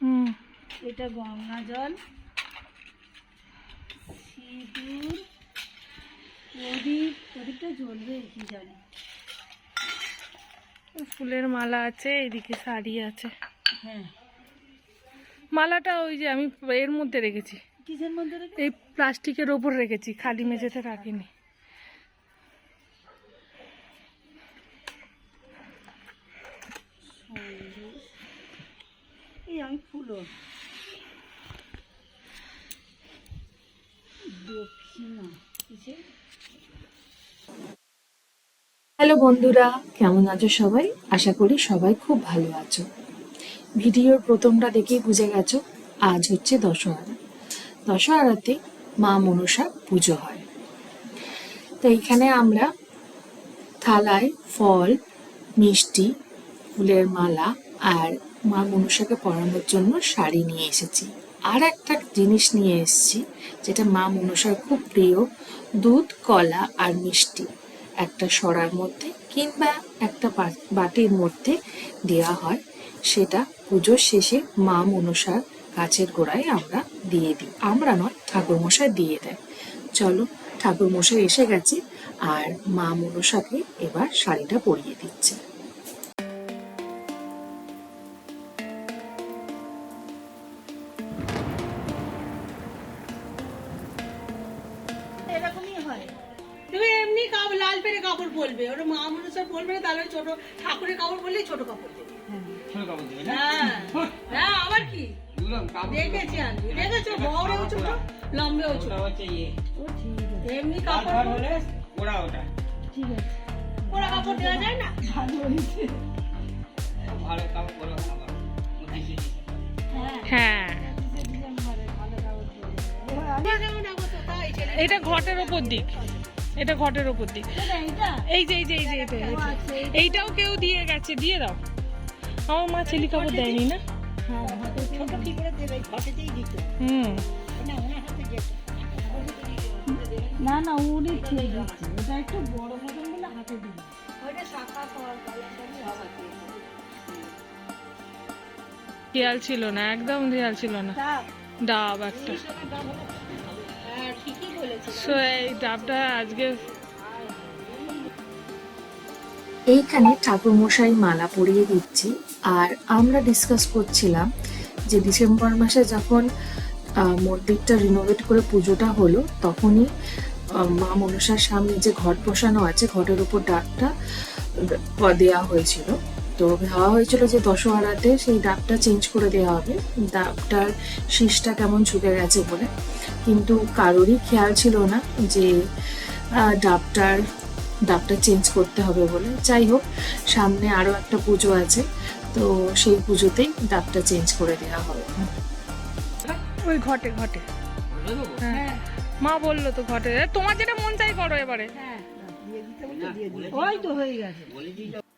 হুম। এটা গঙ্গা জল সিঁদুর প্রদীপ প্রদীপটা জ্বলবে কি জানি। ফুলের মালা আছে এদিকে শাড়ি আছে। হ্যাঁ। মালাটা ওই যে আমি এর মধ্যে রেখেছি। কিসের মধ্যে রেখে এই প্লাস্টিকের ওপর রেখেছি খালি মেঝেতে রাখিনি। আমি কিসে হ্যালো বন্ধুরা, কেমন আছো সবাই? আশা করি সবাই খুব ভালো আছো। ভিডিওর প্রথমটা দেখেই বুঝে গেছো, আজ হচ্ছে দশহরা। দশহরাতে মা মনসা পুজো হয়। তো এইখানে আমরা থালায় ফল, মিষ্টি, ফুলের মালা আর মা মনসাকে পরানোর জন্য শাড়ি নিয়ে এসেছি। আর একটা জিনিস নিয়ে এসেছি, যেটা মা মনসার খুব প্রিয়, দুধ, কলা আর মিষ্টি। একটা সরার মধ্যে কিংবা একটা বাটির মধ্যে দেওয়া হয়, সেটা পুজোর শেষে মা মনসার গাছের গোড়ায় আমরা দিয়ে দিই। আমরা নয়, ঠাকুরমশাই দিয়ে দেয় চলো, ঠাকুরমশাই এসে গেছে, আর মা মনসাকে এবার শাড়িটা পরিয়ে দিচ্ছে। হয়। তুমি এমনি লাল পেরে কাপড় পরবে। ওটা মা মনসার পরবে না তাহলে ছোট ঠাকুরের কাপড় পরলেই ছোট কাপড় দেবে। হ্যাঁ। হ্যাঁ। আবার কি? দেখেছি আমি। দেখেছ? বড়ও ছোট লম্বেও ছোট। ও ঠিক আছে। এমনি কাপড় ঠিক আছে। ওরা কাপড় দেওয়া যায় না? ভালো হয়েছে। হ্যাঁ। হ্যাঁ। ভালো কাগজ পড়েছে। এবার এটা ঘটের ওপর দিক। এটা ঘটের ওপর দিক। এই যে এই যে এই যে এটা, এইটাও কেউ দিয়ে গেছে। দিয়ে দাও। আমার মা ছেলি কাপড় দেয়নি না? হ্যাঁ হুম। না না না উনি ঠিক দিচ্ছে। এটা একটু বড় মতন বলে হাতে শাখা হবে খেয়াল ছিল না একদম খেয়াল ছিল না। ডাব একটা। সো এই ডাবটা আজকে এইখানে ঠাকুরমশাই মালা পরিয়ে দিচ্ছি। আর আমরা ডিসকাস করছিলাম যে ডিসেম্বর মাসে যখন মন্দিরটা রিনোভেট করে পুজোটা হলো, তখনই মা মনসার সামনে যে ঘট বসানো আছে, ঘটের উপর ডাকটা দেওয়া হয়েছিল। তো ভাবা হয়েছিল যে দশহরাতে সেই ডাবটা চেঞ্জ করে দেওয়া হবে। ডাবটার শীষটা কেমন ঝুঁকে গেছে বলে। কিন্তু কারোরই খেয়াল ছিল না যে ডাবটার ডাবটা চেঞ্জ করতে হবে বলে। যাই হোক সামনে আরও একটা পুজো আছে তো সেই পুজোতেই ডাবটা চেঞ্জ করে দেওয়া হবে। ওই ঘটে ঘটে। হ্যাঁ। মা বলল তো ঘটে। এ, তোমার যেটা মন চাই করো এবারে। হ্যাঁ। দিয়ে দিতে বলতে দিয়ে দিল ওই তো হয়ে গেছে।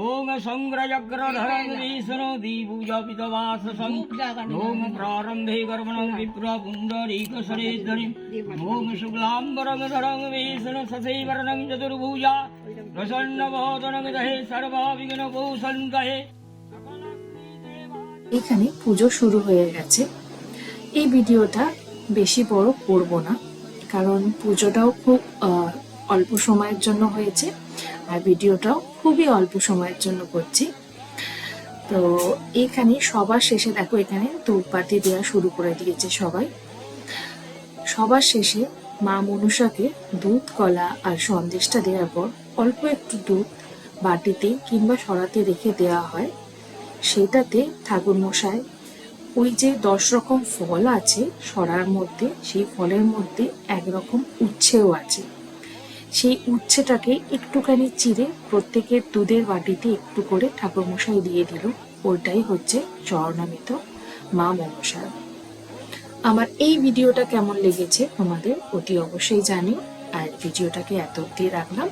ओम संग्रजग्रधरं विष्णु दीपूजपितवाससं ओम प्रारम्भे गर्भणं विप्र पुण्डरीकशरेद्धरिम् ओम शुक्लाम्बरं विष्णु ससेवरणं चतुर्भुजा प्रसन्नवदनं दहे सर्वाविघ्नकौसङ्गहे এখানে পুজো শুরু হয়ে গেছে এই ভিডিওটা বেশি বড় করব না কারণ পুজোটাও খুব আহ, অল্প সময়ের জন্য হয়েছে আর ভিডিওটাও খুবই অল্প সময়ের জন্য করছি। তো এখানে সবার শেষে দেখো এখানে ধূপবাতি দেওয়া শুরু করে দিয়েছে সবাই। সবার শেষে মা মনুষাকে দুধ, কলা আর সন্দেশটা দেওয়ার পর অল্প একটু দুধ বাটিতে কিংবা সরাতে রেখে দেওয়া হয়। সেটাতে ঠাকুর মশাই ওই যে দশ রকম ফল আছে সরার মধ্যে, সেই ফলের মধ্যে একরকম উচ্ছেও আছে। সেই উচ্ছেটাকে একটুখানি চিরে প্রত্যেকের দুধের বাটিতে একটু করে ঠাকুর মশাই দিয়ে দিল। ওইটাই হচ্ছে চরণামিত মা মনসার। আমার এই ভিডিওটা কেমন লেগেছে তোমাদের অতি অবশ্যই জানি আর ভিডিওটাকে এত অব্দি রাখলাম।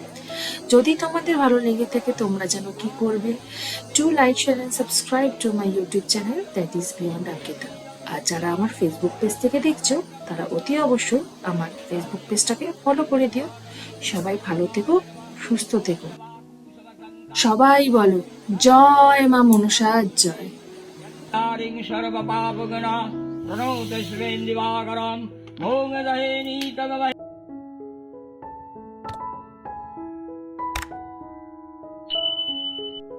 যদি তোমাদের ভালো লেগে থাকে তোমরা যেন কি করবে to like share and subscribe to my YouTube channel that is beyond Ankita আর যারা আমার ফেসবুক পেজ থেকে দেখছ, তারা অতি অবশ্যই আমার ফেসবুক পেজটাকে ফলো করে দিও। সবাই ভালো থেকো, সুস্থ থেকো। সবাই বলো, জয় মা মনসা, জয়। তারিং সর্বপাপগণা প্রণৌত শ্রেন্দিবাকরম, ভোগ দহে